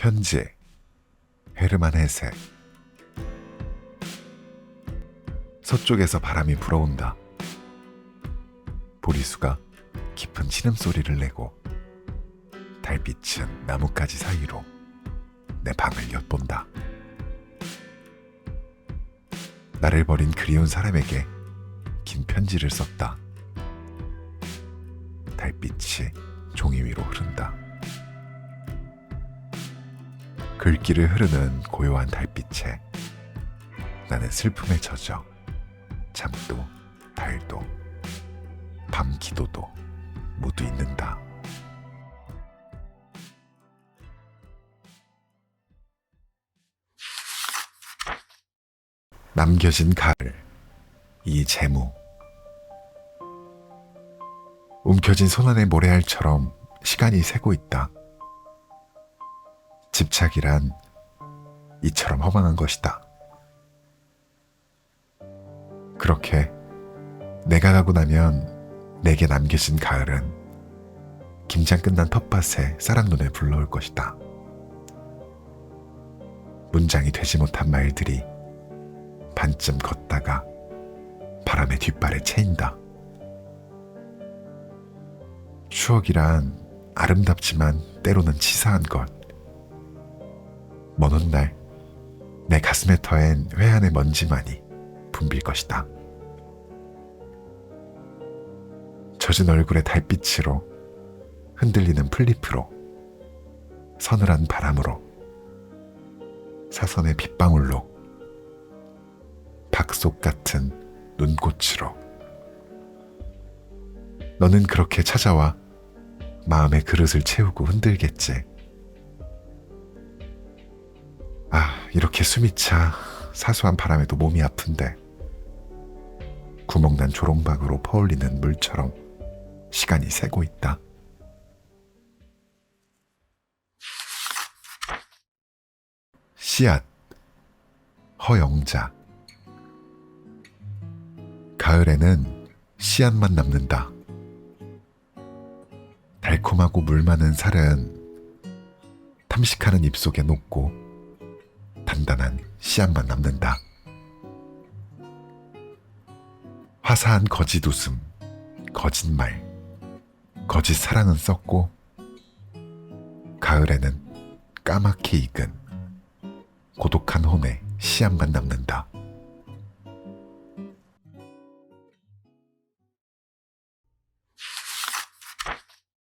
편지 헤르만 헤세 서쪽에서 바람이 불어온다. 보리수가 깊은 신음소리를 내고 달빛은 나뭇가지 사이로 내 방을 엿본다. 나를 버린 그리운 사람에게 긴 편지를 썼다. 달빛이 종이 위로 흐른다. 글귀를 흐르는 고요한 달빛에 나는 슬픔에 젖어 잠도 달도 밤 기도도 모두 잊는다. 남겨진 가을 이 재무 움켜진 손안의 모래알처럼 시간이 새고 있다. 집착이란 이처럼 허망한 것이다. 그렇게 내가 가고 나면 내게 남겨진 가을은 김장 끝난 텃밭에 쌀한눈에 불러올 것이다. 문장이 되지 못한 말들이 반쯤 걷다가 바람의 뒷발에 채인다. 추억이란 아름답지만 때로는 치사한 것. 먼 훗날 내 가슴의 터엔 회한의 먼지만이 붐빌 것이다. 젖은 얼굴의 달빛으로 흔들리는 플리프로 서늘한 바람으로 사선의 빗방울로 박속 같은 눈꽃으로 너는 그렇게 찾아와 마음의 그릇을 채우고 흔들겠지. 이렇게 숨이 차 사소한 바람에도 몸이 아픈데 구멍난 조롱박으로 퍼올리는 물처럼 시간이 새고 있다. 씨앗 허영자 가을에는 씨앗만 남는다. 달콤하고 물 많은 살은 탐식하는 입속에 녹고 단단한 씨앗만 남는다. 화사한 거짓 웃음, 거짓말, 거짓 사랑은 썩고 가을에는 까맣게 익은 고독한 홈에 씨앗만 남는다.